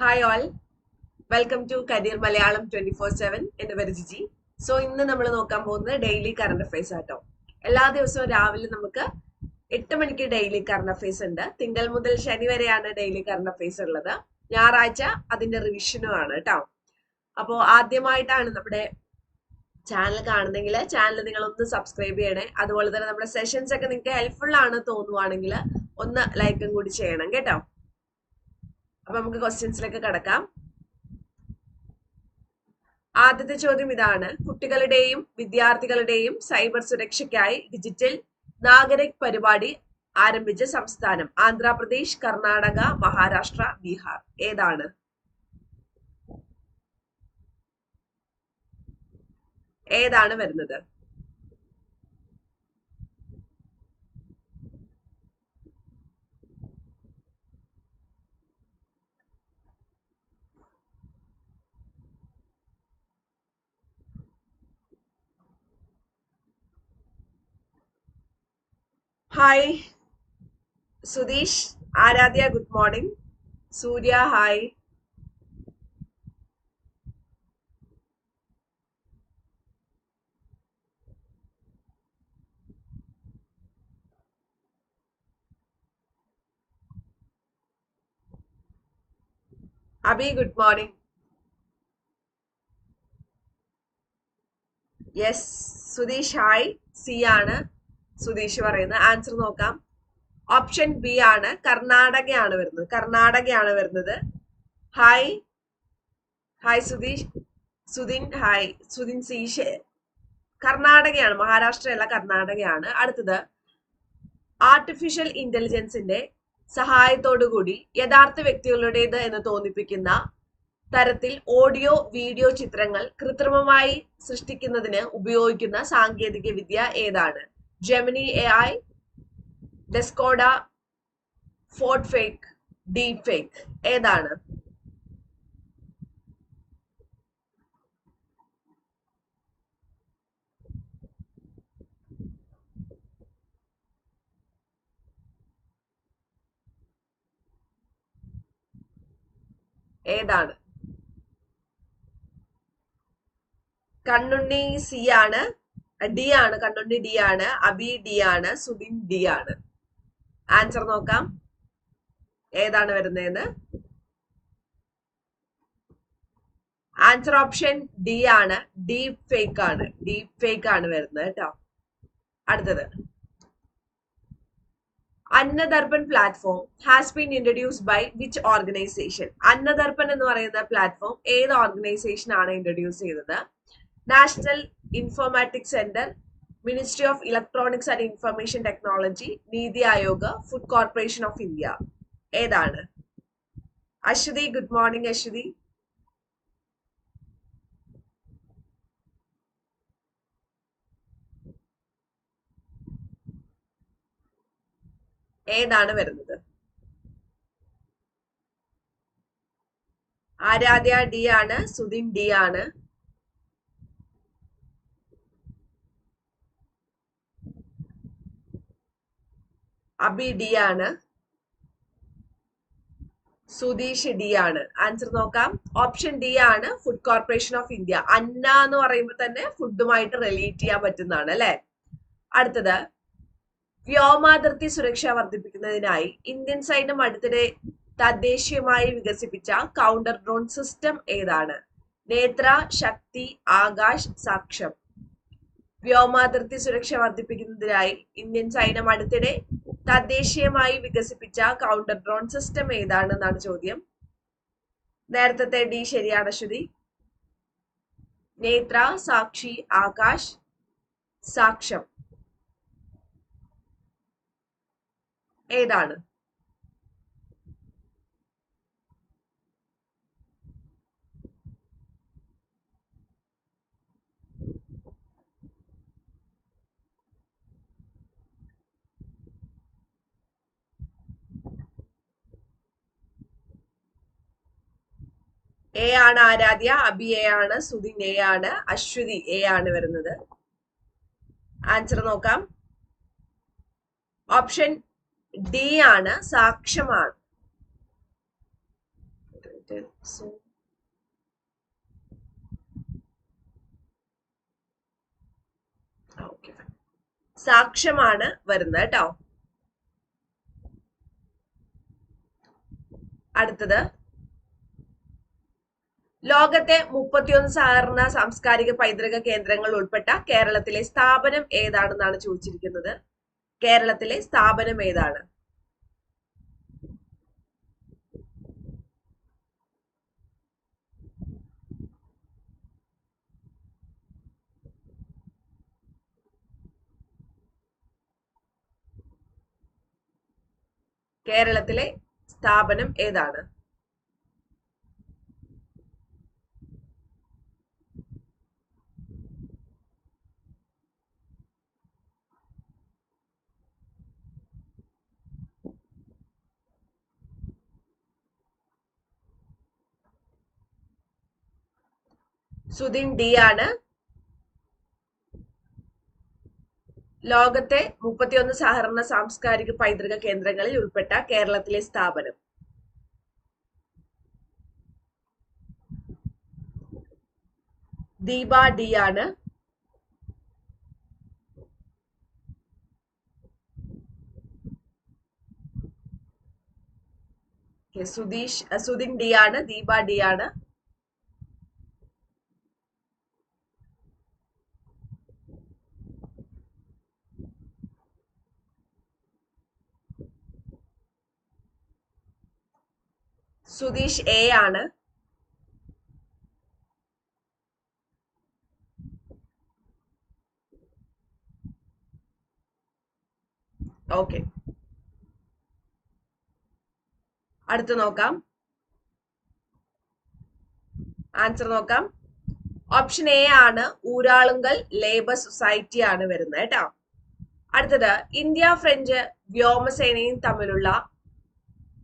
Hi all welcome to career Malayalam twenty four seven എന്റെ പേര് Jiji. So ഇന്ന് നമ്മൾ നോക്കാൻ പോകുന്നത് ഡെയിലി കറണ്ട് അഫയേഴ്സ് ആട്ടോ. എല്ലാ ദിവസവും രാവിലെ നമുക്ക് എട്ട് മണിക്ക് ഡെയിലി കറണ്ട് അഫയേഴ്സ് ഉണ്ട്. തിങ്കൾ മുതൽ ശനി വരെയാണ് ഡെയിലി കറണ്ട് അഫയേഴ്സ് ഉള്ളത്. ഞായറാഴ്ച അതിന്റെ റിവിഷനും ആണ് കേട്ടോ അപ്പോ ആദ്യമായിട്ടാണ് നമ്മുടെ ചാനൽ കാണുന്നെങ്കിൽ ചാനൽ നിങ്ങൾ ഒന്ന് സബ്സ്ക്രൈബ് ചെയ്യണേ. അതുപോലെ തന്നെ നമ്മുടെ സെഷൻസ് ഒക്കെ നിങ്ങൾക്ക് ഹെൽപ്ഫുൾ ആണ് തോന്നുവാണെങ്കിൽ ഒന്ന് ലൈക്കും കൂടി ചെയ്യണം കേട്ടോ. അപ്പൊ നമുക്ക് ക്വസ്റ്റ്യൻസിലേക്ക് കടക്കാം. ആദ്യത്തെ ചോദ്യം ഇതാണ്. കുട്ടികളുടെയും വിദ്യാർത്ഥികളുടെയും സൈബർ സുരക്ഷയ്ക്കായി ഡിജിറ്റൽ നാഗരിക് പരിപാടി ആരംഭിച്ച സംസ്ഥാനം ആന്ധ്രാപ്രദേശ് കർണാടക മഹാരാഷ്ട്ര ബീഹാർ. ഏതാണ്? ഏതാണ് വരുന്നത്? Hi, Sudesh, Aradhya, good morning. Surya, hi. Abhi, good morning. Yes, Sudesh, hi. Siyana. Sudheesh പറയുന്നത്. ആൻസർ നോക്കാം. ഓപ്ഷൻ ബി ആണ്. കർണാടകയാണ് വരുന്നത്. കർണാടകയാണ് വരുന്നത്. Hi hi Sudheesh. Sudhin hi Sudhin Sheesh കർണാടകയാണ്. മഹാരാഷ്ട്ര അല്ല കർണാടകയാണ്. അടുത്തത്. ആർട്ടിഫിഷ്യൽ ഇന്റലിജൻസിന്റെ സഹായത്തോടുകൂടി യഥാർത്ഥ വ്യക്തികളുടേത് എന്ന് തോന്നിപ്പിക്കുന്ന തരത്തിൽ ഓഡിയോ വീഡിയോ ചിത്രങ്ങൾ കൃത്രിമമായി സൃഷ്ടിക്കുന്നതിന് ഉപയോഗിക്കുന്ന സാങ്കേതിക വിദ്യ ഏതാണ്? Gemini AI, Descoda, Ford fake deep fake ഏതാണ്? ഏതാണ്? കണ്ണുണ്ണി സി ആണ്. ഡി ആണ് കണ്ണുണ്ണി ഡി ആണ് അബി ഡി ആണ് സുബിൻ ഡി ആണ്. ആൻസർ നോക്കാം. ഏതാണ് വരുന്നതെന്ന് ആൻസർ ഓപ്ഷൻ ഡി ആണ്. ഡീപ് ഫേക്ക് ആണ്. ഡീപ് ഫേക്ക് ആണ് വരുന്നത് കേട്ടോ. അടുത്തത്. Annadarpan platform has been introduce by which organisation Annadarpan എന്ന് പറയുന്ന പ്ലാറ്റ്ഫോം ഏത് ഓർഗനൈസേഷൻ ആണ് ഇൻട്രൊഡ്യൂസ് ചെയ്തത്? National informatics centre ministry of electronics and information technology NITI Aayog food corporation of India ഏതാണ്? Aswathi good morning Aswathi. ഏതാണ് വരുന്നത്? Aaradhya D ആണ് Sudhin D ആണ്. അബി ഡി ആണ് സുധീഷ് ഡി ആണ്. ആൻസർ നോക്കാം. ഓപ്ഷൻ ഡി ആണ് ഫുഡ് കോർപ്പറേഷൻ ഓഫ് ഇന്ത്യ അന്ന എന്ന് പറയുമ്പോൾ തന്നെ ഫുഡുമായിട്ട് റിലേറ്റ് ചെയ്യാൻ പറ്റുന്നതാണ് അല്ലെ? അടുത്തത്. വ്യോമാതിർത്തി സുരക്ഷ വർദ്ധിപ്പിക്കുന്നതിനായി ഇന്ത്യൻ സൈന്യം അടുത്തിടെ തദ്ദേശീയമായി വികസിപ്പിച്ച കൗണ്ടർ ഡ്രോൺ സിസ്റ്റം ഏതാണ്? നേത്ര ശക്തി ആകാശ് സാക്ഷം വ്യോമാതിർത്തി സുരക്ഷ വർദ്ധിപ്പിക്കുന്നതിനായി ഇന്ത്യൻ സൈന്യം അടുത്തിടെ തദ്ദേശീയമായി വികസിപ്പിച്ച കൗണ്ടർ ഡ്രോൺ സിസ്റ്റം ഏതാണെന്നാണ് ചോദ്യം. നേരത്തെ ഡി ശരിയാണ് ശ്രുതി. നേത്ര സാക്ഷി ആകാശ് സാക്ഷം. ഏതാണ്? എ ആണ് ആരാധ്യ അബി എ ആണ് സുധിൻ എ ആണ് അശ്വതി എ ആണ് വരുന്നത്. ആൻസർ നോക്കാം. ഓപ്ഷൻ ഡി ആണ് സാക്ഷ്യമാണ്. സാക്ഷ്യമാണ് വരുന്നത് കേട്ടോ. അടുത്തത്. ലോകത്തെ മുപ്പത്തിയൊന്ന് സഹകരണ സാംസ്കാരിക പൈതൃക കേന്ദ്രങ്ങൾ ഉൾപ്പെട്ട കേരളത്തിലെ സ്ഥാപനം ഏതാണെന്നാണ് ചോദിച്ചിരിക്കുന്നത്? കേരളത്തിലെ സ്ഥാപനം ഏതാണ്? കേരളത്തിലെ സ്ഥാപനം ഏതാണ്? സുധിൻ ഡി ആണ്. ലോകത്തെ മുപ്പത്തിയൊന്ന് സഹകരണ സാംസ്കാരിക പൈതൃക കേന്ദ്രങ്ങളിൽ ഉൾപ്പെട്ട കേരളത്തിലെ സ്ഥാപനം. ദീപ ഡി ആണ്. സുധീഷ് സുധിൻ ഡി ആണ് ദീപ ഡി ആണ്. സുധീഷ് എ ആണ്. ഓക്കെ അടുത്ത് നോക്കാം. ആൻസർ നോക്കാം. ഓപ്ഷൻ എ ആണ് ഊരാളുങ്കൽ ലേബർ സൊസൈറ്റി ആണ് വരുന്നത് കേട്ടോ. അടുത്തത് ഇന്ത്യ ഫ്രഞ്ച് വ്യോമസേനയും തമ്മിലുള്ള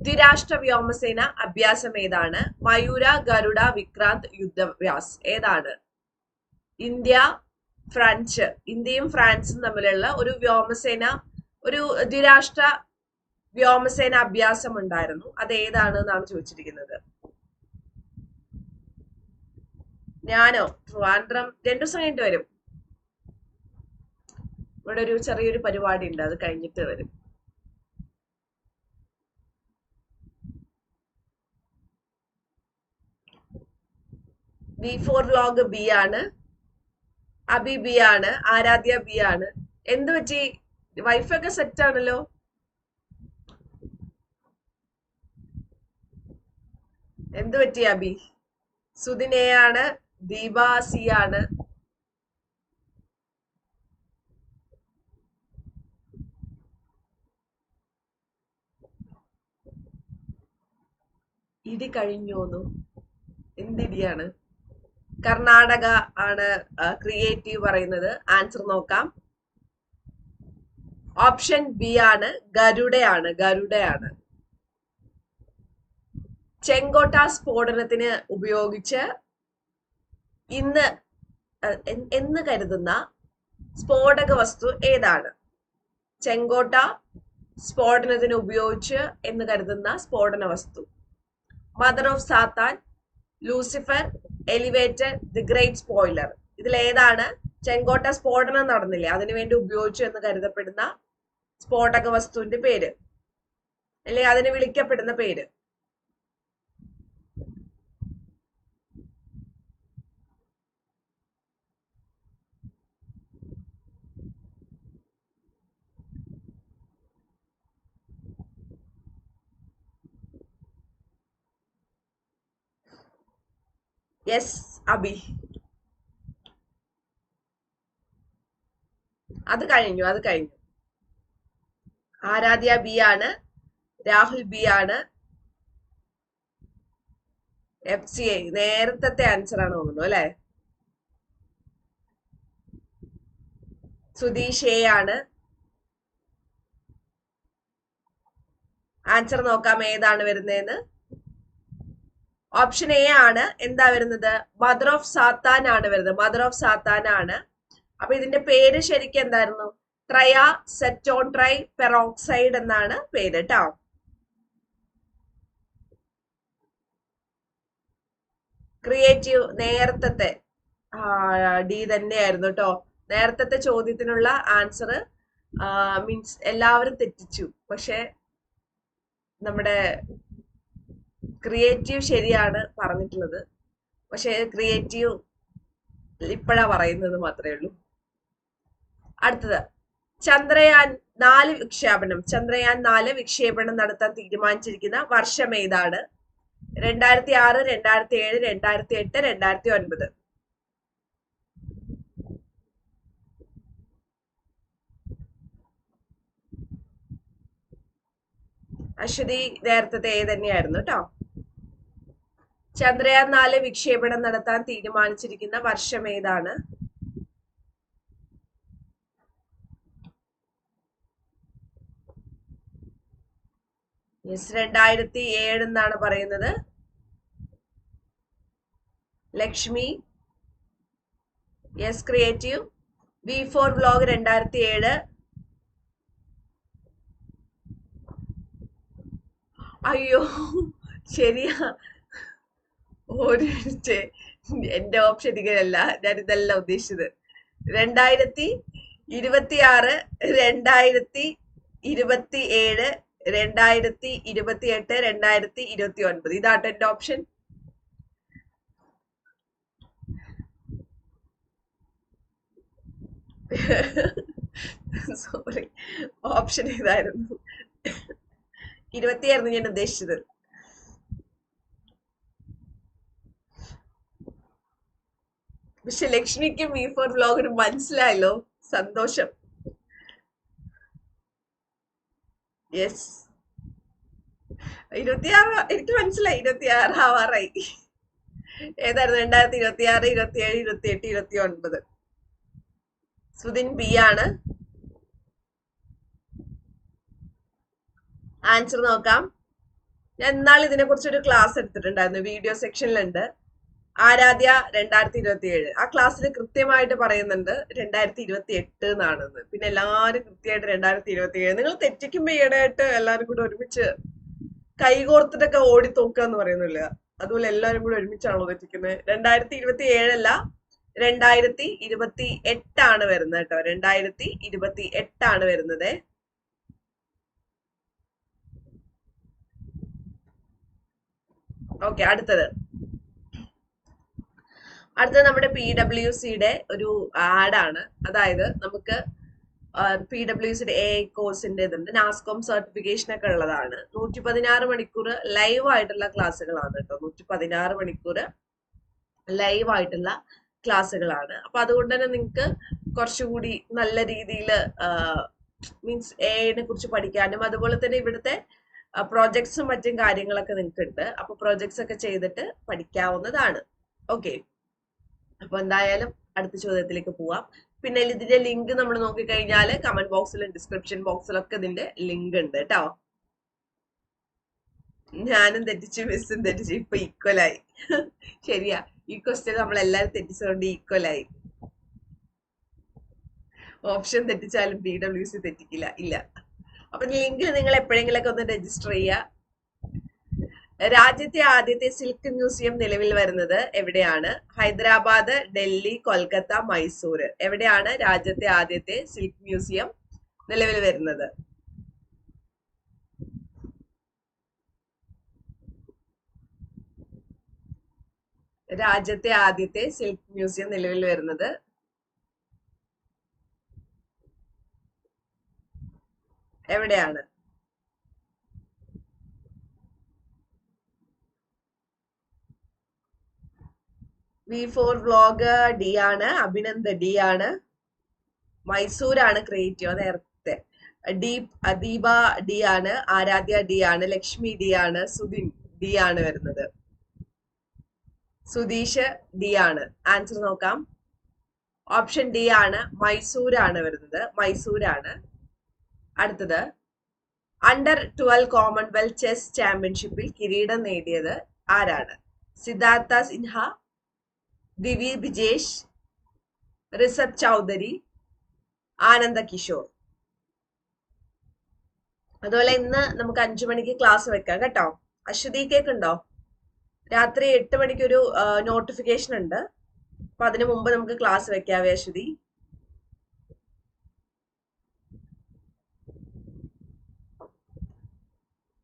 ദ്വിരാഷ്ട്ര വ്യോമസേന അഭ്യാസം ഏതാണ് മയൂര ഗരുഡ വിക്രാന്ത് യുദ്ധവ്യാസ് ഏതാണ്? India France. ഇന്ത്യയും ഫ്രാൻസും തമ്മിലുള്ള ഒരു വ്യോമസേന ഒരു ദ്വിരാഷ്ട്ര വ്യോമസേന അഭ്യാസം ഉണ്ടായിരുന്നു അത് ഏതാണ് എന്നാണ് ചോദിച്ചിരിക്കുന്നത്. ഞാനോ? ട്രിവാൻഡ്രം രണ്ടു ദിവസം കഴിഞ്ഞിട്ട് വരും. ഇവിടെ ഒരു ചെറിയൊരു പരിപാടി ഉണ്ട് അത് കഴിഞ്ഞിട്ട് വരും. ബി ഫോർ ലോഗ് ബി ആണ്. അബി ബി ആണ് ആരാധ്യ ബി ആണ്. എന്ത് പറ്റി? വൈഫൊക്കെ സെറ്റ് ആണല്ലോ. എന്ത് പറ്റി അബി? സുദിനെ ആണ് ദീപ സി ആണ്. ഇടി കഴിഞ്ഞോന്നു എന്തിടിയാണ് കർണാടക ആണ് ക്രിയേറ്റീവ് പറയുന്നത്. ആൻസർ നോക്കാം. ഓപ്ഷൻ ബി ആണ് ഗരുഡയാണ് ഗരുഡയാണ്. ചെങ്കോട്ട സ്ഫോടനത്തിന് ഉപയോഗിച്ച് ഇന്ന് എന്ന് കരുതുന്ന സ്ഫോടക വസ്തു ഏതാണ്? ചെങ്കോട്ട സ്ഫോടനത്തിന് ഉപയോഗിച്ച് എന്ന് കരുതുന്ന സ്ഫോടന വസ്തു. Mother of Satan Lucifer elevator the great spoiler ഇതിൽ ഏതാണ് ചെങ്കോട്ട സ്ഫോടനം നടന്നില്ലേ? അതിനുവേണ്ടി ഉപയോഗിച്ചു എന്ന് കരുതപ്പെടുന്ന സ്ഫോടക വസ്തുവിന്റെ പേര്. അല്ലെ? അതിന് വിളിക്കപ്പെടുന്ന പേര്. യെസ് അബി അത് കഴിഞ്ഞു അത് കഴിഞ്ഞു. ആരാധ്യ ബി ആണ് രാഹുൽ ബി ആണ്. എഫ് സി ഐ നേരത്തെ ആൻസർ ആണ് തോന്നുന്നു അല്ലെ? സുധീഷ് എ ആണ്. ആൻസർ നോക്കാം ഏതാണ് വരുന്നതെന്ന് ഓപ്ഷൻ എ ആണ്. എന്താ വരുന്നത്? മദർ ഓഫ് സാത്താൻ ആണ് വരുന്നത്. മദർ ഓഫ് സാത്താൻ ആണ്. അപ്പൊ ഇതിന്റെ പേര് ശരിക്കും എന്തായിരുന്നു? ട്രയ സെറ്റോൺ ട്രൈ പെറോക്സൈഡ് എന്നാണ് പേര് കേട്ടോ ക്രിയേറ്റീവ് നേരത്തെ ഡി തന്നെയായിരുന്നു കേട്ടോ നേരത്തെ ചോദ്യത്തിനുള്ള ആൻസർ മീൻസ് എല്ലാവരും തെറ്റിച്ചു. പക്ഷെ നമ്മുടെ ക്രിയേറ്റീവ് ശരിയാണ് പറഞ്ഞിട്ടുള്ളത്. പക്ഷേ ക്രിയേറ്റീവ് ഇപ്പോഴാ പറയുന്നത് മാത്രമേ ഉള്ളൂ. അടുത്തത് ചന്ദ്രയാൻ നാല് വിക്ഷേപണം. ചന്ദ്രയാൻ നാല് വിക്ഷേപണം നടത്താൻ തീരുമാനിച്ചിരിക്കുന്ന വർഷം ഏതാണ്? രണ്ടായിരത്തി ആറ് രണ്ടായിരത്തി ഏഴ് രണ്ടായിരത്തി എട്ട് രണ്ടായിരത്തി ഒൻപത് അശ്വതി നേരത്തെ തന്നെയായിരുന്നു കേട്ടോ. ചന്ദ്രയാൻ നാല് വിക്ഷേപണം നടത്താൻ തീരുമാനിച്ചിരിക്കുന്ന വർഷം ഏതാണ്? യെസ് രണ്ടായിരത്തി ഏഴ് എന്നാണ് പറയുന്നത്. Lakshmi. Yes creative V for vlog രണ്ടായിരത്തി ഏഴ് അയ്യോ ശരിയാ. എന്റെ ഓപ്ഷൻ ഇങ്ങനെയല്ല. ഞാൻ ഇതല്ല ഉദ്ദേശിച്ചത്. രണ്ടായിരത്തി ഇരുപത്തി ആറ് രണ്ടായിരത്തി ഇരുപത്തി ഏഴ് രണ്ടായിരത്തി ഇരുപത്തി എട്ട് രണ്ടായിരത്തി ഇരുപത്തി ഒൻപത് ഇതാട്ടോ എന്റെ ഓപ്ഷൻ സോറി ഓപ്ഷൻ ഇതായിരുന്നു. ഇരുപത്തിയായിരുന്നു ഞാൻ ഉദ്ദേശിച്ചത്. പക്ഷെ ലക്ഷ്മിക്കും വി ഫോർ വ്ലോഗിന് മനസ്സിലായല്ലോ? സന്തോഷം. യെസ് ഇരുപത്തിയാറ് എനിക്ക് മനസ്സിലായി ഇരുപത്തിയാറ് ആവാറായി. ഏതായിരുന്നു? രണ്ടായിരത്തി ഇരുപത്തി ആറ് ഇരുപത്തി ഏഴ് ഇരുപത്തി എട്ട് ഇരുപത്തി ഒൻപത് സുദിൻ ബി ആണ്. ആൻസർ നോക്കാം. ഞാൻ എന്നാൽ ഇതിനെ കുറിച്ചൊരു ക്ലാസ് എടുത്തിട്ടുണ്ടായിരുന്നു വീഡിയോ സെക്ഷനിലുണ്ട് ആരാധ്യ രണ്ടായിരത്തി ഇരുപത്തി ഏഴ് ആ ക്ലാസ്സിൽ കൃത്യമായിട്ട് പറയുന്നുണ്ട് രണ്ടായിരത്തി ഇരുപത്തി എട്ട് എന്നാണെന്ന്. പിന്നെ എല്ലാവരും കൃത്യമായിട്ട് രണ്ടായിരത്തി ഇരുപത്തി ഏഴ് നിങ്ങൾ തെറ്റിക്കുമ്പോ ഈയിടെയായിട്ട് എല്ലാവരും കൂടെ ഒരുമിച്ച് കൈകോർത്തിട്ടൊക്കെ ഓടി തോക്കുക എന്ന് പറയുന്നില്ല അതുപോലെ എല്ലാവരും കൂടെ ഒരുമിച്ചാണല്ലോ തെറ്റിക്കുന്നത് രണ്ടായിരത്തി ഇരുപത്തി ഏഴല്ല രണ്ടായിരത്തി ഇരുപത്തി എട്ടാണ് വരുന്നത് കേട്ടോ. രണ്ടായിരത്തി ഇരുപത്തി എട്ടാണ് വരുന്നത്. ഓക്കെ അടുത്തത്. അടുത്തത് നമ്മുടെ പി ഡബ്ല്യു സിയുടെ ഒരു ആഡാണ് അതായത് നമുക്ക് പി ഡബ്ല്യു സിയുടെ എ കോഴ്സിന്റെ ഇതുണ്ട്. നാസ്കോം സർട്ടിഫിക്കേഷൻ ഒക്കെ ഉള്ളതാണ്. നൂറ്റി പതിനാറ് മണിക്കൂർ ലൈവ് ആയിട്ടുള്ള ക്ലാസ്സുകളാണ് കേട്ടോ. നൂറ്റി പതിനാറ് മണിക്കൂർ ലൈവ് ആയിട്ടുള്ള ക്ലാസ്സുകളാണ്. അപ്പൊ അതുകൊണ്ട് തന്നെ നിങ്ങൾക്ക് കുറച്ചുകൂടി നല്ല രീതിയിൽ മീൻസ് എനെ കുറിച്ച് പഠിക്കാനും അതുപോലെ തന്നെ ഇവിടുത്തെ പ്രോജക്ട്സും മറ്റും കാര്യങ്ങളൊക്കെ നിങ്ങൾക്ക് ഉണ്ട്. അപ്പൊ പ്രോജക്ട്സ് ഒക്കെ ചെയ്തിട്ട് പഠിക്കാവുന്നതാണ്. ഓക്കെ അപ്പൊ എന്തായാലും അടുത്ത ചോദ്യത്തിലേക്ക് പോവാം. പിന്നെ ഇതിന്റെ ലിങ്ക് നമ്മൾ നോക്കിക്കഴിഞ്ഞാൽ കമന്റ് ബോക്സിലും ഡിസ്ക്രിപ്ഷൻ ബോക്സിലൊക്കെ ഇതിന്റെ ലിങ്ക് ഉണ്ട് കേട്ടോ. ഞാനും തെറ്റിച്ചു മിസ്സും തെറ്റിച്ചു ഇപ്പൊ ഈക്വലായി ശരിയാ. ഈ ക്വസ്റ്റ്യൻ നമ്മൾ എല്ലാവരും തെറ്റിച്ചുകൊണ്ട് ഈക്വലായി ഓപ്ഷൻ തെറ്റിച്ചാലും ബി ഡബ്ല്യു സി തെറ്റിക്കില്ല. ഇല്ല. അപ്പൊ ലിങ്ക് നിങ്ങൾ എപ്പോഴെങ്കിലൊക്കെ ഒന്ന് രജിസ്റ്റർ ചെയ്യുക രാജ്യത്തെ ആദ്യത്തെ സിൽക്ക് മ്യൂസിയം നിലവിൽ വരുന്നത് എവിടെയാണ്? ഹൈദരാബാദ് ഡൽഹി കൊൽക്കത്ത മൈസൂർ. എവിടെയാണ് രാജ്യത്തെ ആദ്യത്തെ സിൽക്ക് മ്യൂസിയം നിലവിൽ വരുന്നത്? രാജ്യത്തെ ആദ്യത്തെ സിൽക്ക് മ്യൂസിയം നിലവിൽ വരുന്നത് എവിടെയാണ്? വി ഫോർ വ്ലോഗ് ഡി ആണ് അഭിനന്ദ് ഡി ആണ്. മൈസൂരാണ് ക്രിയേറ്റീവ് നേരത്തെ. ഡീപ് ദീപ ഡി ആണ് ആരാധ്യ ഡി ആണ് ലക്ഷ്മി ഡി ആണ് സുധിൻ ഡി ആണ് വരുന്നത്. സുധീഷ് ഡി ആണ്. ആൻസർ നോക്കാം. ഓപ്ഷൻ ഡി ആണ് മൈസൂരാണ് വരുന്നത്. മൈസൂരാണ്. അടുത്തത്. അണ്ടർ ട്വൽവ് കോമൺവെൽത്ത് ചെസ് ചാമ്പ്യൻഷിപ്പിൽ കിരീടം നേടിയത് ആരാണ്? സിദ്ധാർത്ഥ സിൻഹ ദിവി ബിജേഷ് റിസബ് ചൗധരി ആനന്ദ കിഷോർ. അതുപോലെ ഇന്ന് നമുക്ക് അഞ്ചു മണിക്ക് ക്ലാസ് വെക്കാം കേട്ടോ. അശ്വതി കേക്ക് ഉണ്ടോ? രാത്രി എട്ട് മണിക്കൊരു നോട്ടിഫിക്കേഷൻ ഉണ്ട്. അപ്പൊ അതിനു മുമ്പ് നമുക്ക് class വെക്കാവേ Aswathi.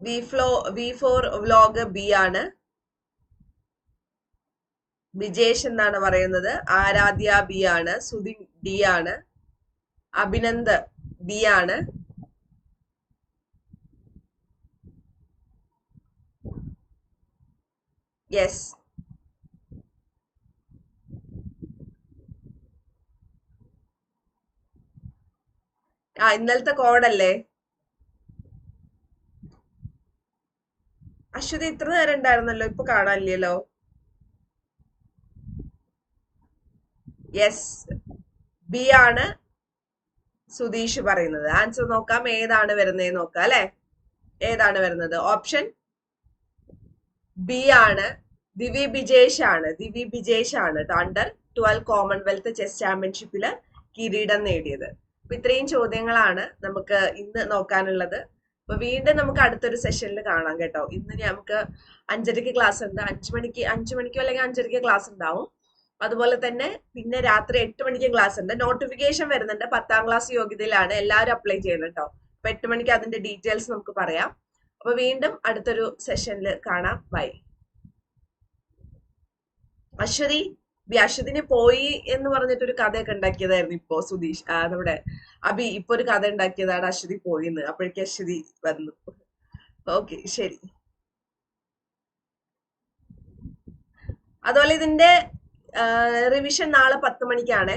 V flow V for vlog B ആണ്. വിജേഷ് എന്നാണ് പറയുന്നത്. ആരാധ്യ ബി ആണ് സുധി ഡി ആണ് അഭിനന്ദ് ബി ആണ്. യെസ് ആ ഇന്നലത്തെ കോഡല്ലേ അശ്വതി ഇത്ര നേരം ഉണ്ടായിരുന്നല്ലോ ഇപ്പൊ കാണാനില്ലല്ലോ. യെസ് ബി ആണ് സുധീഷ് പറയുന്നത്. ആൻസർ നോക്കാം. ഏതാണ് വരുന്നത് നോക്കാം അല്ലെ? ഏതാണ് വരുന്നത്? ഓപ്ഷൻ ബി ആണ്. ദിവി ബിജേഷ് ആണ്. ദിവി ബിജേഷ് ആണ് അണ്ടർ ട്വൽവ് കോമൺവെൽത്ത് ചെസ് ചാമ്പ്യൻഷിപ്പിൽ കിരീടം നേടിയത്. അപ്പൊ ഇത്രയും ചോദ്യങ്ങളാണ് നമുക്ക് ഇന്ന് നോക്കാനുള്ളത്. അപ്പൊ വീണ്ടും നമുക്ക് അടുത്തൊരു സെഷനിൽ കാണാം കേട്ടോ. ഇന്ന് നമുക്ക് അഞ്ചരക്ക് ക്ലാസ് ഉണ്ട്. അഞ്ചു മണിക്ക് അഞ്ചു മണിക്കോ അല്ലെങ്കിൽ അഞ്ചരക്ക് ക്ലാസ് ഉണ്ടാവും. അതുപോലെ തന്നെ പിന്നെ രാത്രി എട്ട് മണിക്ക് ക്ലാസ് ഉണ്ട്. നോട്ടിഫിക്കേഷൻ വരുന്നുണ്ട്. പത്താം ക്ലാസ് യോഗ്യതയിലാണ്. എല്ലാവരും അപ്ലൈ ചെയ്യണം അപ്പൊ എട്ട് മണിക്ക് അതിന്റെ ഡീറ്റെയിൽസ് നമുക്ക് പറയാം. അപ്പൊ വീണ്ടും അടുത്തൊരു സെഷനിൽ കാണാം. ബൈ അശ്വതി അശ്വതിന് പോയി എന്ന് പറഞ്ഞിട്ടൊരു കഥയൊക്കെ ഉണ്ടാക്കിയതായിരുന്നു ഇപ്പോ സുധീഷ് നമ്മുടെ അബി. ഇപ്പൊ ഒരു കഥ ഉണ്ടാക്കിയതാണ് അശ്വതി പോയിന്ന്. അപ്പോഴേക്ക് അശ്വതി വന്നു. ഓക്കെ ശരി. അതുപോലെ ഇതിന്റെ റിവിഷൻ നാളെ പത്ത് മണിക്കാണ്.